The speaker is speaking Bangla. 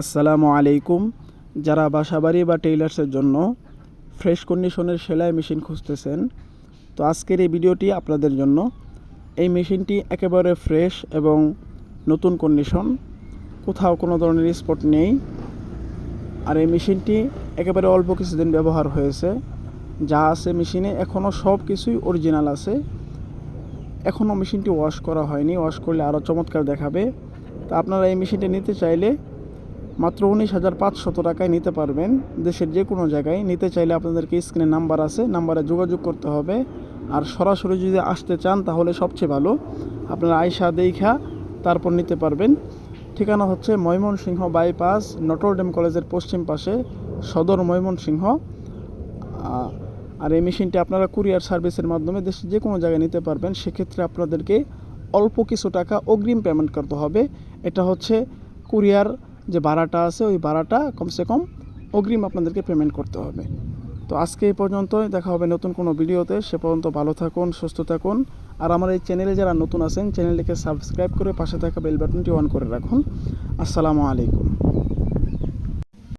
আসসালামু আলাইকুম। যারা বাসাবাড়ি বা টেইলার্সের জন্য ফ্রেশ কন্ডিশনের সেলাই মেশিন খুঁজতেছেন, তো আজকের এই ভিডিওটি আপনাদের জন্য। এই মেশিনটি একেবারে ফ্রেশ এবং নতুন কন্ডিশন, কোথাও কোনো ধরনের স্পট নেই। আর এই মেশিনটি একেবারে অল্প কিছুদিন ব্যবহার হয়েছে। যা আছে মেশিনে এখনও সব কিছুই অরিজিনাল আছে। এখনও মেশিনটি ওয়াশ করা হয়নি, ওয়াশ করলে আরও চমৎকার দেখাবে। তা আপনারা এই মেশিনটি নিতে চাইলে মাত্র উনিশ হাজার পাঁচশত টাকায় নিতে পারবেন। দেশের যে কোনো জায়গায় নিতে চাইলে আপনাদেরকে স্ক্রিনে নাম্বার আছে, নাম্বারে যোগাযোগ করতে হবে। আর সরাসরি যদি আসতে চান তাহলে সবচেয়ে ভালো, আপনারা আয়সা দেইখা তারপর নিতে পারবেন। ঠিকানা হচ্ছে ময়মনসিংহ বাইপাস, নটরডেম কলেজের পশ্চিম পাশে, সদর ময়মনসিংহ। আর এই মেশিনটি আপনারা কুরিয়ার সার্ভিসের মাধ্যমে দেশের যে কোনো জায়গায় নিতে পারবেন। সেক্ষেত্রে আপনাদেরকে অল্প কিছু টাকা অগ্রিম পেমেন্ট করতে হবে। এটা হচ্ছে কুরিয়ার যে ভাড়াটা আছে, ওই ভাড়াটা কমসে কম অগ্রিম আপনাদেরকে পেমেন্ট করতে হবে। তো আজকে এই পর্যন্তই, দেখা হবে নতুন কোনো ভিডিওতে। সে পর্যন্ত ভালো থাকুন, সুস্থ থাকুন। আর আমার এই চ্যানেলে যারা নতুন আছেন চ্যানেলটিকে সাবস্ক্রাইব করে পাশে থাকা বেল বাটনটি অন করে রাখুন। আসসালামু আলাইকুম।